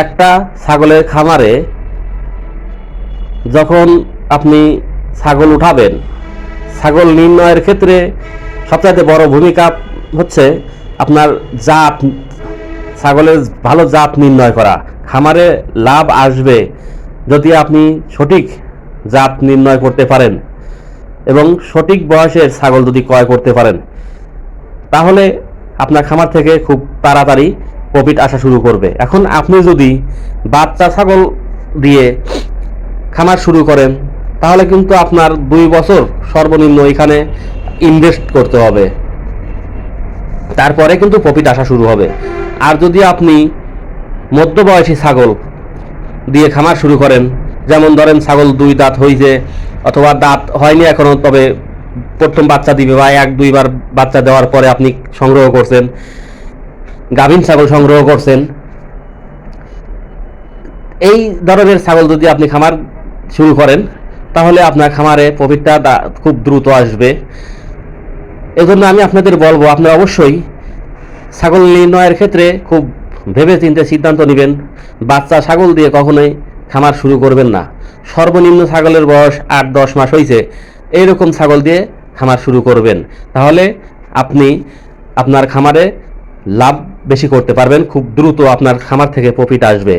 একটা ছাগলের খামারে যখন আপনি ছাগল উঠাবেন, ছাগল নির্ণয়ের ক্ষেত্রে সবচাইতে বড় ভূমিকা হচ্ছে আপনার জাত, ছাগলের ভালো জাত নির্ণয় করা। খামারে লাভ আসবে যদি আপনি সঠিক জাত নির্ণয় করতে পারেন এবং সঠিক বয়সের ছাগল যদি ক্রয় করতে পারেন, তাহলে আপনার খামার থেকে খুব তাড়াতাড়ি প্রফিট আসা শুরু করবে। এখন আপনি যদি বাচ্চা, ছাগল দিয়ে খামার শুরু করেন, তাহলে কিন্তু আপনার দুই বছর সর্বনিম্ন এখানে ইনভেস্ট করতে হবে। তারপরে কিন্তু প্রফিট আসা শুরু হবে। আর যদি আপনি মধ্যবয়সী ছাগল দিয়ে খামার শুরু করেন, যেমন ধরেন ছাগল দুই দাঁত হয়েছে অথবা দাঁত হয়নি এখনও, তবে প্রথম বাচ্চা দিবে বা এক দুইবার বাচ্চা দেওয়ার পরে আপনি সংগ্রহ করছেন গাভীন ছাগল সংগ্রহ করছেন। এই ধরনের ছাগল যদি আপনি খামার শুরু করেন, তাহলে আপনার খামারে প্রফিটটা খুব দ্রুত আসবে। এজন্য আমি আপনাদের বলব, আপনারা অবশ্যই ছাগল নির্ণয়ের ক্ষেত্রে খুব ভেবে চিন্তে সিদ্ধান্ত নেবেন। বাচ্চা ছাগল দিয়ে কখনোই খামার শুরু করবেন না। সর্বনিম্ন ছাগলের বয়স আট দশ মাস হয়েছে এইরকম ছাগল দিয়ে খামার শুরু করবেন। তাহলে আপনি আপনার খামারে লাভ বেশি করতে পারবেন, খুব দ্রুত আপনার খামার থেকে প্রফিট আসবে।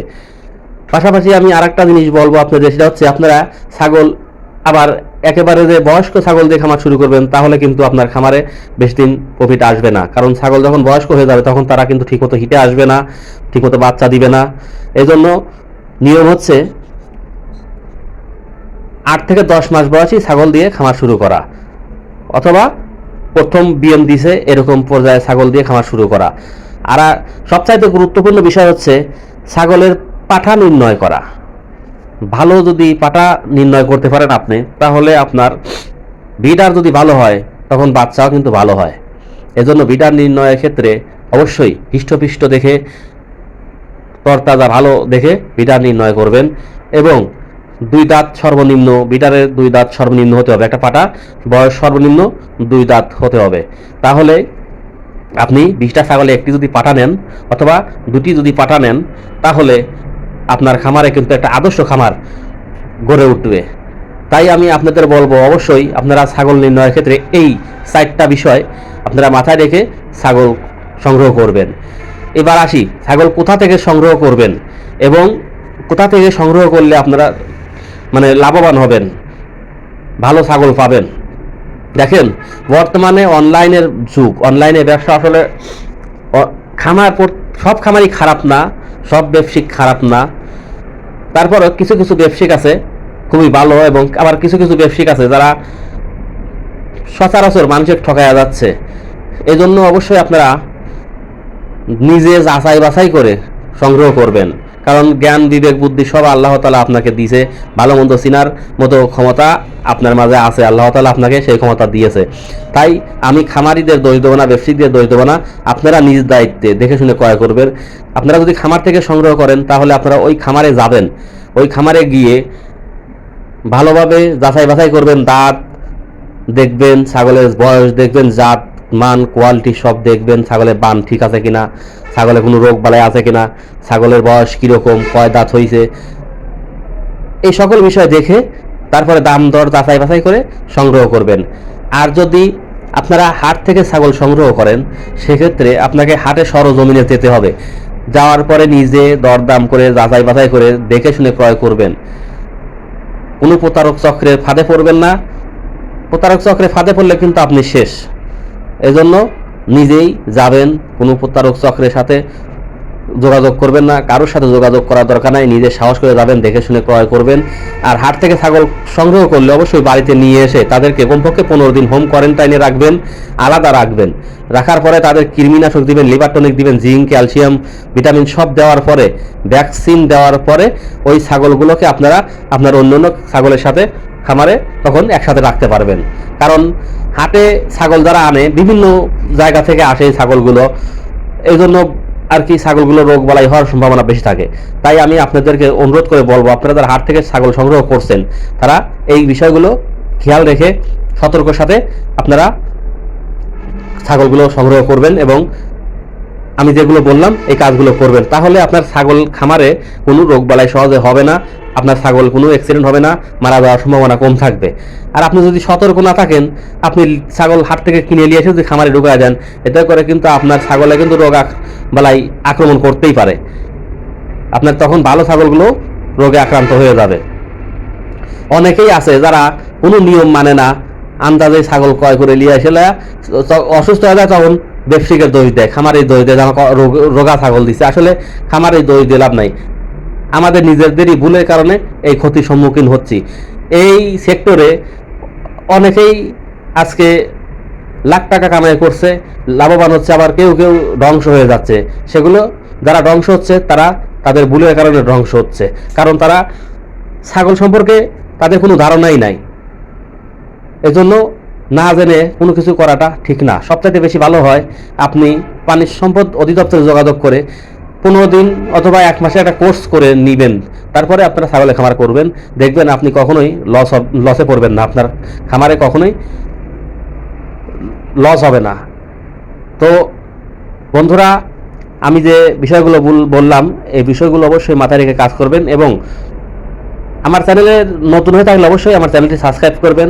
পাশাপাশি আমি আরেকটা জিনিস বলব আপনাদের, সেটা হচ্ছে আপনারা ছাগল, আবার একেবারে যে বয়স্ক ছাগল দিয়ে খামার শুরু করবেন, তাহলে কিন্তু আপনার খামারে বেশি দিন প্রফিট আসবে না। কারণ ছাগল যখন বয়স্ক হয়ে যাবে, তখন তারা কিন্তু ঠিকমতো হিটে আসবে না, ঠিকমতো বাচ্চা দিবে না। এই জন্য নিয়ম হচ্ছে আট থেকে দশ মাস বয়সী ছাগল দিয়ে খামার শুরু করা, অথবা প্রথম বিএম দিছে, এরকম পর্যায়ে ছাগল দিয়ে খামার শুরু করা। আর সবচাইতে গুরুত্বপূর্ণ বিষয় হচ্ছে ছাগলের পাঠা নির্ণয় করা। ভালো যদি পাটা নির্ণয় করতে পারেন আপনি, তাহলে আপনার বিডার যদি ভালো হয়, তখন বাচ্চাও কিন্তু ভালো হয়। এজন্য বিডার নির্ণয়ের ক্ষেত্রে অবশ্যই হৃষ্টপিষ্ট দেখে, তরতাজা ভালো দেখে বিডার নির্ণয় করবেন এবং দুই দাঁত সর্বনিম্ন বিটারের দুই দাঁত সর্বনিম্ন হতে হবে একটা পাটা বয়স সর্বনিম্ন দুই দাঁত হতে হবে। তাহলে আপনি বিশটা ছাগলে একটি যদি পাটা নেন অথবা দুটি যদি পাটা নেন, তাহলে আপনার খামারে কিন্তু একটা আদর্শ খামার গড়ে উঠবে। তাই আমি আপনাদের বলব, অবশ্যই আপনারা ছাগল নির্ণয়ের ক্ষেত্রে এই চারটা বিষয় আপনারা মাথায় রেখে ছাগল সংগ্রহ করবেন। এবার আসি, ছাগল কোথা থেকে সংগ্রহ করবেন এবং কোথা থেকে সংগ্রহ করলে আপনারা মানে লাভবান হবেন, ভালো ছাগল পাবেন। দেখেন, বর্তমানে অনলাইনের যুগ, অনলাইনে ব্যবসা আসলে খামার সব খামারই খারাপ না, সব ব্যবসায়িক খারাপ না। তারপরও কিছু কিছু ব্যবসায়িক আছে, খুবই ভালো এবং আবার কিছু কিছু ব্যবসায়িক আছে যারা সচরাচর মানুষের ঠকায়া যাচ্ছে। এজন্য অবশ্যই আপনারা নিজে যাচাই বাছাই করে সংগ্রহ করবেন। কারণ জ্ঞান, বিবেক, বুদ্ধি সব আল্লাহ তালা আপনাকে দিয়েছে। ভালো মন্দ চিনার মতো ক্ষমতা আপনার মাঝে আছে। আল্লাহ তালা আপনাকে সেই ক্ষমতা দিয়েছে। তাই আমি খামারিদের দোষ দেবো না ব্যবসায়িকদের দোষ দেবো না। আপনারা নিজ দায়িত্বে দেখে শুনে ক্রয় করবেন। আপনারা যদি খামার থেকে সংগ্রহ করেন, তাহলে আপনারা ওই খামারে যাবেন। ওই খামারে গিয়ে ভালোভাবে যাচাই বাছাই করবেন। দাঁত দেখবেন, ছাগলের বয়স দেখবেন, জাত মান কোয়ালিটি সব দেখবেন ছাগলের বান ঠিক আছে কিনা, ছাগলে কোনো রোগ বালাই আছে কিনা, ছাগলের বয়স কীরকম, কয় দাঁত হয়েছে এই সকল বিষয় দেখে তারপরে দাম দর যাচাই বাছাই করে সংগ্রহ করবেন। আর যদি আপনারা হাট থেকে ছাগল সংগ্রহ করেন, সেক্ষেত্রে আপনাকে হাটে সরজমিনে যেতে হবে। যাওয়ার পরে নিজে দরদাম করে, যাচাই বাছাই করে দেখে শুনে ক্রয় করবেন। কোনো প্রতারক চক্রের ফাঁদে পড়বেন না। প্রতারক চক্রে ফাঁদে পড়লে কিন্তু আপনি শেষ। এজন্য নিজেই যাবেন, কোনো প্রতারক চক্রের সাথে যোগাযোগ করবেন না, কারোর সাথে যোগাযোগ করার দরকার নাই, নিজে সাহস করে যাবেন, দেখে শুনে ক্রয় করবেন। আর হাট থেকে ছাগল সংগ্রহ করলে অবশ্যই বাড়িতে নিয়ে এসে তাদেরকে কমপক্ষে পনেরো দিন হোম কোয়ারেন্টাইনে রাখবেন, আলাদা রাখবেন। রাখার পরে তাদের কৃমিনাশক দিবেন লিভার টনিক দিবেন জিঙ্ক ক্যালসিয়াম ভিটামিন সব দেওয়ার পরে ভ্যাকসিন দেওয়ার পরে ওই ছাগলগুলোকে আপনারা আপনার অন্য অন্য ছাগলের সাথে খামারে তখন একসাথে রাখতে পারবেন। কারণ হাটে ছাগল যারা আনে, বিভিন্ন জায়গা থেকে আসে ছাগলগুলো। এই জন্য আর কি ছাগলগুলো রোগ বালাই হওয়ার সম্ভাবনা বেশি থাকে। তাই আমি আপনাদেরকে অনুরোধ করে বলব, আপনারা যারা হাট থেকে ছাগল সংগ্রহ করছেন, তারা এই বিষয়গুলো খেয়াল রেখে সতর্কর সাথে আপনারা ছাগলগুলো সংগ্রহ করবেন এবং আমি যেগুলো বললাম, এই কাজগুলো করবেন। তাহলে আপনার ছাগল খামারে কোনো রোগবালাই সহজে হবে না, আপনার ছাগল কোনো অ্যাক্সিডেন্ট হবে না, মারা যাওয়ার সম্ভাবনা কম থাকবে। আর আপনি যদি সতর্ক না থাকেন, আপনি ছাগল হাট থেকে কিনে নিয়ে এসে যদি খামারে ঢুকা যান এতে করে কিন্তু আপনার ছাগলে কিন্তু রোগ বালাই আক্রমণ করতেই পারে। আপনার তখন ভালো ছাগলগুলো রোগে আক্রান্ত হয়ে যাবে। অনেকেই আছে যারা কোনো নিয়ম মানে না, আন্দাজে ছাগল ক্রয় করে নিয়ে আসলে অসুস্থ হয়ে যায় তখন ব্যবসায়িকের দোষ দেয়, খামারের দোষ দেয় রোগ- ছাগল দিচ্ছে আসলে খামারের দোষ দিয়ে লাভ নাই। আমাদের নিজেদেরই ভুলের কারণে এই ক্ষতির সম্মুখীন হচ্ছি। এই সেক্টরে অনেকেই আজকে লাখ টাকা কামাই করছে, লাভবান হচ্ছে, আবার কেউ কেউ ধ্বংস হয়ে যাচ্ছে। সেগুলো যারা ধ্বংস হচ্ছে, তারা তাদের ভুলের কারণে ধ্বংস হচ্ছে। কারণ তারা ছাগল সম্পর্কে তাদের কোনো ধারণাই নাই। এজন্য না জেনে কোনো কিছু করাটা ঠিক না। সবচাইতে বেশি ভালো হয় আপনি পানির সম্পদ অধিদপ্তরে যোগাযোগ করে পনেরো দিন অথবা এক মাসে একটা কোর্স করে নিবেন। তারপরে আপনারা ছাগলের খামার করবেন। দেখবেন আপনি কখনোই লস লসে পড়বেন না। আপনার খামারে কখনোই লস হবে না। তো বন্ধুরা, আমি যে বিষয়গুলো বললাম, এই বিষয়গুলো অবশ্যই মাথায় রেখে কাজ করবেন এবং আমার চ্যানেলে নতুন হয়ে থাকলে অবশ্যই আমার চ্যানেলটি সাবস্ক্রাইব করবেন।